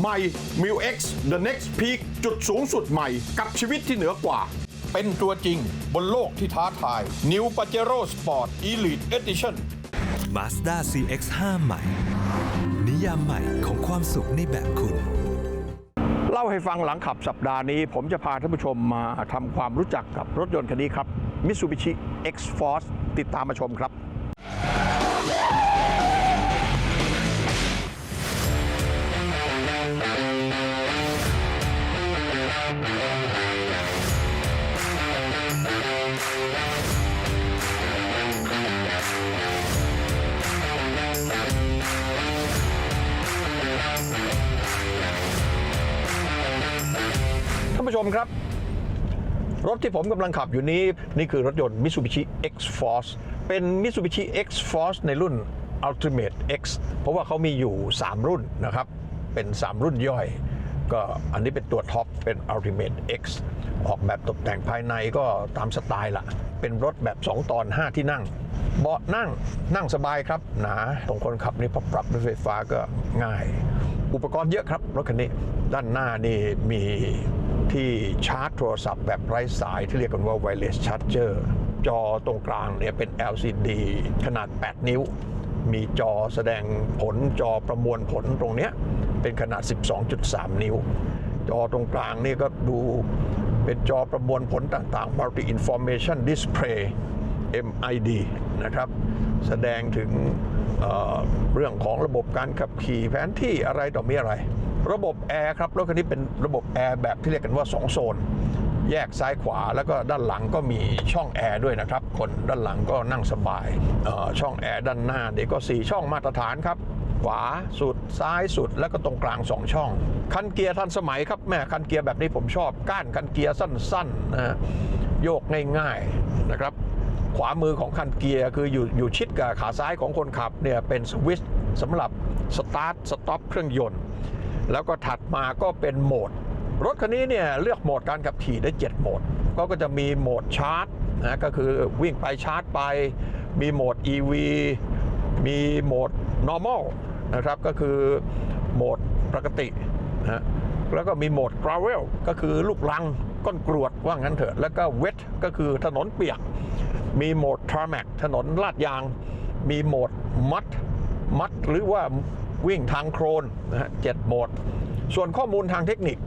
ใหม่ m i l X The Next Peak จุดสูงสุดใหม่กับชีวิตที่เหนือกว่า เป็นตัวจริงบนโลกที่ท้าทาย New Pajero Sport Elite Edition Mazda CX-5 ใหม่ นิยามใหม่ของความสุขในแบบคุณเล่าให้ฟังหลังขับสัปดาห์นี้ ผมจะพาท่านผู้ชมมาทำความรู้จักกับรถยนต์คันนี้ครับ Mitsubishi X-Force ติดตามมาชมครับ มครับ รถที่ผมกำลังขับอยู่นี้ นี่คือรถยนต์ Mitsubishi X-Force เป็น Mitsubishi X-Force ในรุ่น Ultimate X เพราะว่าเขามีอยู่ 3 รุ่นนะครับ เป็น 3 รุ่นย่อย ก็อันนี้เป็นตัวท็อป เป็น Ultimate X ออกแบบตกแต่งภายในก็ตามสไตล์ละเป็นรถแบบ 2 ตอน 5 ที่นั่ง เบาะนั่งนั่งสบายครับ หนาตรงคนขับนี่พอปรับด้วยไฟฟ้าก็ง่าย อุปกรณ์เยอะครับ รถคันนี้ ด้านหน้านี่มี ที่ชาร์จโทรศัพท์แบบไร้สายที่เรียกกันว่า wireless charger จอตรงกลางเนี่ยเป็น LCD ขนาด 8 นิ้ว มีจอแสดงผลจอประมวลผลตรงเนี้ยเป็นขนาด 12.3 นิ้ว จอตรงกลางนี่ก็ดูเป็นจอประมวลผลต่างๆ multi information display MID นะครับ แสดงถึงเเรื่องของระบบการขับขี่แผนที่อะไรต่อมีอะไร ระบบแอร์ครับรถคันนี้เป็นระบบแอร์แบบที่เรียกกันว่า 2 โซน แยกซ้ายขวาแล้วก็ด้านหลังก็มีช่องแอร์ด้วยนะครับ คนด้านหลังก็นั่งสบายช่องแอร์ด้านหน้าเด็กก็ 4 ช่องมาตรฐานครับขวาสุดซ้ายสุดแล้วก็ตรงกลาง 2 ช่อง คันเกียร์ทันสมัยครับแม่คันเกียร์แบบนี้ผมชอบ ก้านคันเกียร์สั้นๆนะฮะโยกง่ายๆนะครับ ขวามือของคันเกียร์คืออยู่อยู่ชิดกับขาซ้ายของคนขับเนี่ยเป็นสวิตช์สำหรับสตาร์ทสต็อปเครื่องยนต์ แล้วก็ถัดมาก็เป็นโหมด รถคันนี้เนี่ยเลือกโหมดการขับขี่ได้ 7 โหมด ก็ก็จะมีโหมดชาร์จนะก็คือวิ่งไปชาร์จไป มีโหมด EV มีโหมด normal นะครับก็คือโหมดปกตินะแล้วก็มีโหมด gravel ก็คือลูกลังก้นกรวดว่างั้นเถอะ แล้วก็ wet ก็คือถนนเปียก มีโหมด tarmac ถนนลาดยาง มีโหมด mud มัดหรือว่า วิ่งทางโครนนะฮะเจ็ดโหมด ส่วนข้อมูลทางเทคนิค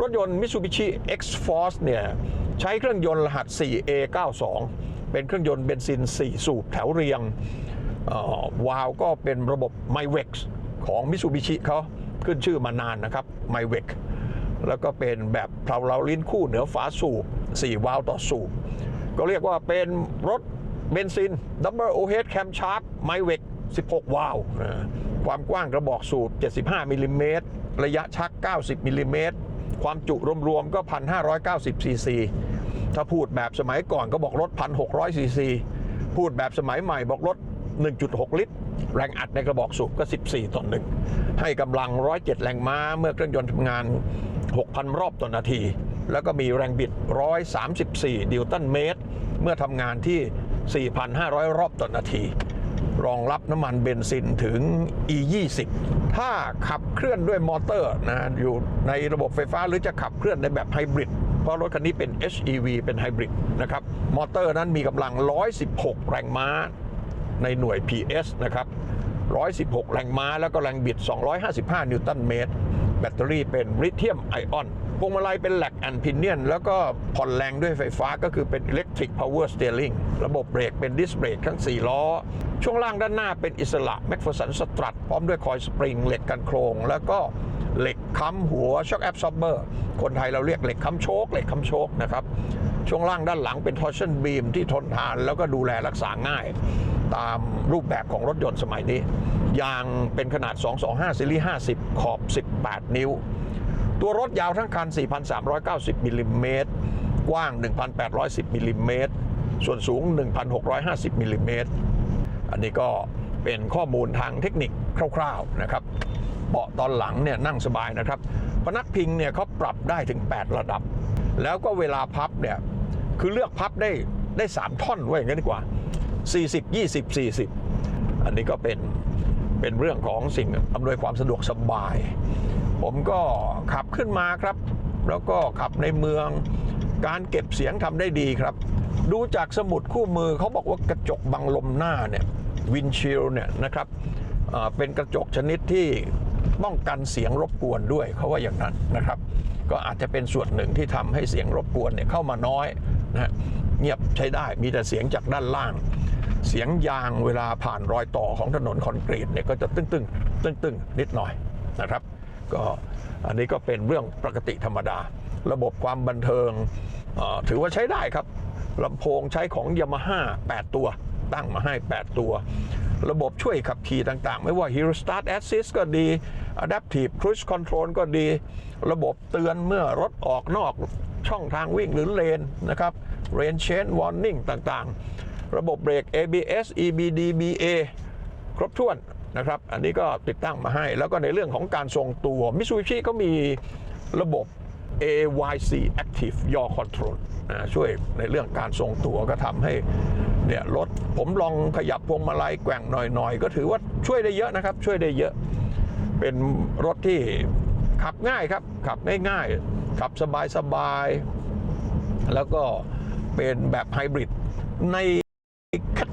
รถยนต์ Mitsubishi X-Force เนี่ยใช้เครื่องยนต์รหัส 4A92 เป็นเครื่องยนต์เบนซิน 4 สูบแถวเรียงวาล์วก็เป็นระบบ MyWex ของ Mitsubishi เขาขึ้นชื่อมานานนะครับ MyWex แล้วก็เป็นแบบเพลาเราลิ้นคู่เหนือฝาสูบ 4 วาล์วต่อสูบ ก็เรียกว่าเป็นรถเบนซิน Double Overhead Cam Shark MyWex 16 วาล์วนะ ความกว้างกระบอกสูบ 75มิลลิเมตรระยะชัก 90มิลลิเมตรความจุรวมๆก็ 1,590ซีซีถ้าพูดแบบสมัยก่อนก็บอกรถ 1,600ซีซีพูดแบบสมัยใหม่บอกรถ 1.6 ลิตร แรงอัดในกระบอกสูบก็ 14 ต่อหนึ่งให้กำลัง 107 แรงม้า เมื่อเครื่องยนต์ทำงาน 6,000 รอบต่อนาที แล้วก็มีแรงบิด 134 นิวตันเมตร เมื่อทำงานที่ 4,500 รอบต่อนาที รองรับน้ำมันเบนซินถึง E20 ถ้าขับเคลื่อนด้วยมอเตอร์นะอยู่ในระบบไฟฟ้าหรือจะขับเคลื่อนในแบบไฮบริดเพราะรถคันนี้เป็น HEV เป็นไฮบริดนะครับมอเตอร์นั้นมีกำลัง 116 แรงม้าในหน่วย PS นะครับ 116 แรงม้าแล้วก็แรงบิด 255 นิวตันเมตร แบตเตอรี่เป็นลิเธียมไอออนพวงมาลัยเป็นแหลกแอนพินเนียน แล้วก็ผ่อนแรงด้วยไฟฟ้าก็คือเป็น Electric Power Steering ระบบเบรกเป็นดิสเบรกทั้ง 4 ล้อ ช่วงล่างด้านหน้าเป็นอิสระแม็กฟ e สันสตรัทพร้อมด้วยคอยสปริงเหล็กกันโครง แล้วก็เหล็กค้ำหัวช็อคแอบซอบเบอร์ คนไทยเราเรียกเหล็กค้ำโชคเหล็กค้ำโชคนะครับ ช่วงล่างด้านหลังเป็นทอร์ชันบีมที่ทนทานแล้วก็ดูแลรักษาง่าย ตามรูปแบบของรถยนต์สมัยนี้ ยางเป็นขนาด 225ซีรีส์50 ขอบ 18 นิ้ว ตัวรถยาวทั้งคัน 4,390มิลลิเมตรกว้าง 1,810มิลลิเมตรส่วนสูง 1,650มิลลิเมตรอันนี้ก็เป็นข้อมูลทางเทคนิคคร่าวๆนะครับเบาะตอนหลังเนี่ยนั่งสบายนะครับพนักพิงเนี่ยเขาปรับได้ถึง 8 ระดับ แล้วก็เวลาพับเนี่ยคือเลือกพับได้ได้ 3 ท่อนไว้อย่างนี้นดีกว่า 40 20 40 อันนี้ก็เป็น เป็นเรื่องของสิ่งอำนวยความสะดวกสบาย ผมก็ขับขึ้นมาครับ แล้วก็ขับในเมือง การเก็บเสียงทำได้ดีครับ ดูจากสมุดคู่มือเขาบอกว่ากระจกบังลมหน้าเนี่ยวินชิลเนี่ยนะครับเป็นกระจกชนิดที่ป้องกันเสียงรบกวนด้วยเขาว่าอย่างนั้นนะครับ ก็อาจจะเป็นส่วนหนึ่งที่ทำให้เสียงรบกวนเนี่ยเข้ามาน้อยนะเงียบใช้ได้มีแต่เสียงจากด้านล่าง เสียงยางเวลาผ่านรอยต่อของถนนคอนกรีตเนี่ยก็จะตึ้งตึ้งตึ้งตึ้งๆนิดหน่อยนะครับก็อันนี้ก็เป็นเรื่องปกติธรรมดา ระบบความบันเทิงถือว่าใช้ได้ครับลำโพงใช้ของยามาฮ่า8ตัว ตั้งมาให้ 8 ตัว ระบบช่วยขับขี่ต่างๆ ไม่ว่า Hero Start Assist ก็ดี Adaptive Cruise Control ก็ดี ระบบเตือนเมื่อรถออกนอกช่องทางวิ่งหรือเลนนะครับ Lane Change Warning ต่างๆ ระบบเบรก ABS EBD BA ครบถ้วนนะครับ อันนี้ก็ติดตั้งมาให้ แล้วก็ในเรื่องของการทรงตัว Mitsubishi ก็มีระบบ AYC Active Yaw Control นะช่วยในเรื่องการทรงตัวก็ทำให้เนี่ยรถผมลองขยับพวงมาลัยแกว่งหน่อยๆ ก็ถือว่าช่วยได้เยอะนะครับ ช่วยได้เยอะ เป็นรถที่ขับง่ายครับ ขับง่ายๆ ขับสบายๆ แล้วก็เป็นแบบไฮบริดใน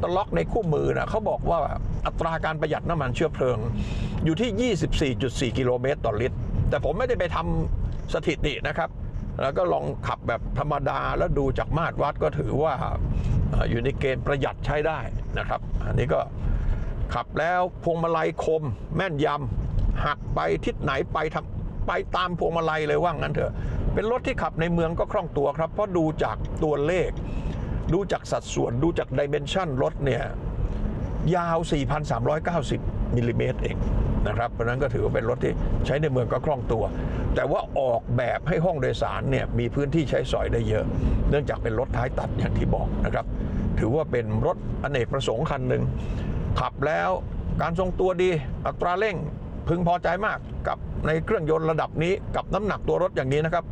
ตล็อกในคู่มือนะเขาบอกว่าอัตราการประหยัดน้ำมันเชื้อเพลิง อยู่ที่ 24.4 กิโลเมตรต่อลิตร แต่ผมไม่ได้ไปทำสถิตินะครับ แล้วก็ลองขับแบบธรรมดาแล้วดูจากมาตรวัดก็ถือว่าเอ่ออยู่ในเกณฑ์ประหยัดใช้ได้นะครับ อันนี้ก็ขับแล้วพวงมาลัยคม แม่นยำหักไปทิศไหนไปทำไปตามพวงมาลัยเลยว่างั้นเถอะ เป็นรถที่ขับในเมืองก็คล่องตัวครับ เพราะดูจากตัวเลข ดูจากสัดส่วนดูจากดิเมนชันรถเนี่ย ยาว 4,390 มิลลิเมตรเองนะครับ เพราะฉะนั้นก็ถือว่าเป็นรถที่ใช้ในเมืองก็คล่องตัว แต่ว่าออกแบบให้ห้องโดยสารเนี่ยมีพื้นที่ใช้สอยได้เยอะ เนื่องจากเป็นรถท้ายตัดอย่างที่บอกนะครับ ถือว่าเป็นรถอเนกประสงค์คันหนึ่ง ขับแล้วการทรงตัวดี อัตราเร่งพึงพอใจมากกับในเครื่องยนต์ระดับนี้กับน้ำหนักตัวรถอย่างนี้นะครับ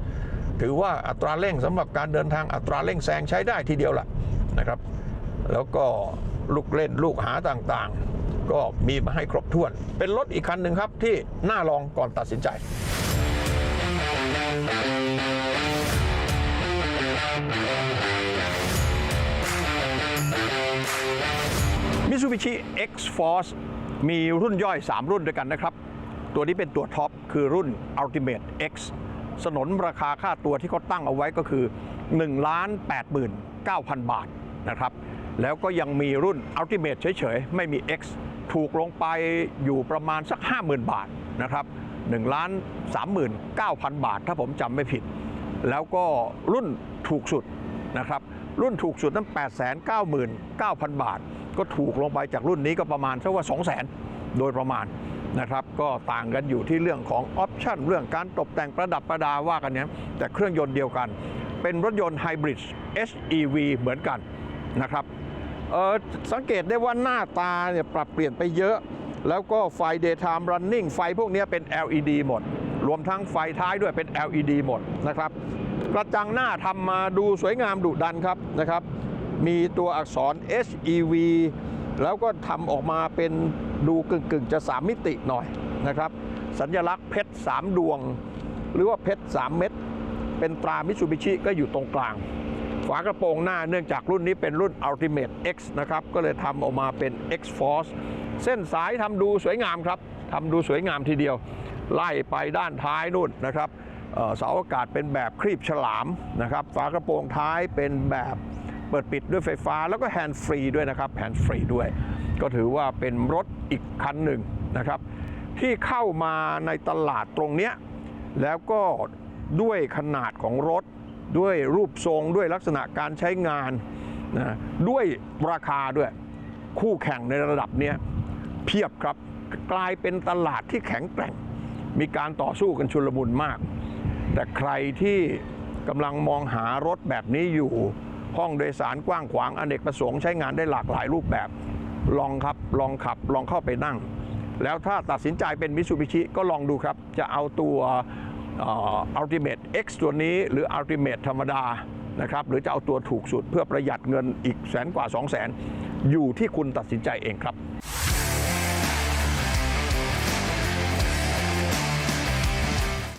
ถือว่าอัตราเร่งสำหรับการเดินทางอัตราเร่งแซงใช้ได้ทีเดียวล่ะนะครับ แล้วก็ลูกเล่นลูกหาต่างๆ ก็มีมาให้ครบถ้วน เป็นรถอีกคันหนึ่งครับที่น่าลองก่อนตัดสินใจ Mitsubishi X-Force มีรุ่นย่อย 3 รุ่นด้วยกันนะครับ ตัวนี้เป็นตัวท็อปคือรุ่น Ultimate X สนนราคาค่าตัวที่เขาตั้งเอาไว้ก็คือ1 8 9,000 บาทนะครับ แล้วก็ยังมีรุ่น Ultimate เฉยๆ ไม่มี X ถูกลงไปอยู่ประมาณสัก 50,000 บาทนะครับ1ล้าน39,000 บาท ถ้าผมจำไม่ผิด แล้วก็รุ่นถูกสุดนะครับ รุ่นถูกสุดนั้น 899,000 บาท ก็ถูกลงไปจากรุ่นนี้ก็ประมาณสักว่า 200,000 โดยประมาณ นะครับก็ต่างกันอยู่ที่เรื่องของออปชันเรื่องการตกแต่งประดับประดาว่ากันเนี้ยแต่เครื่องยนต์เดียวกัน เป็นรถยนต์ไฮบริด HEV เหมือนกันนะครับสังเกตได้ว่าหน้าตาเนี่ยปรับเปลี่ยนไปเยอะ แล้วก็ไฟ daytime running ไฟพวกเนี้ยเป็น LED หมด รวมทั้งไฟท้ายด้วยเป็น LED หมดนะครับกระจังหน้าทำมาดูสวยงามดุดันครับนะครับ มีตัวอักษร HEV แล้วก็ทำออกมาเป็น ดูกึ่งๆจะ3มิติหน่อยนะครับ สัญลักษณ์เพชร3ดวง หรือว่าเพชร3เม็ดเป็นตรามิ t ูบิชิก็อยู่ตรงกลาง ฝากระโปรงหน้าเนื่องจากรุ่นนี้เป็นรุ่น Ultimate X นะครับ ก็เลยทำออกมาเป็น X Force เส้นสายทำดูสวยงามครับทำดูสวยงามทีเดียว ไล่ไปด้านท้ายนู่นนะครับเสาอากาศเป็นแบบครีบฉลามนะครับ ฝากระโปรงท้ายเป็นแบบเปิดปิดด้วยไฟฟ้า แล้วก็แฮนด์ฟรีด้วยนะครับ แฮนด์ฟรีด้วย ก็ถือว่าเป็นรถอีกคันหนึ่งนะครับ ที่เข้ามาในตลาดตรงเนี้ยแล้วก็ด้วยขนาดของรถ ด้วยรูปทรงด้วยลักษณะการใช้งานนะด้วยราคาด้วยคู่แข่งในระดับเนี้ยเพียบครับกลายเป็นตลาดที่แข็งแกร่ง มีการต่อสู้กันชุลมุนมาก แต่ใครที่กำลังมองหารถแบบนี้อยู่ ห้องโดยสารกว้างขวางอเนกประสงค์ใช้งานได้หลากหลายรูปแบบ ลองครับลองขับลองเข้าไปนั่ง แล้วถ้าตัดสินใจเป็นมิ t ูบิชิก็ลองดูครับ จะเอาตัวเอ่อ Ultimate X ตัวนี้หรืออัลติเมทธรรมดานะครับหรือจะเอาตัวถูกสุดเพื่อประหยัดเงินอีกแสนกว่า 2 0 0แสนอยู่ที่คุณตัดสินใจเองครับ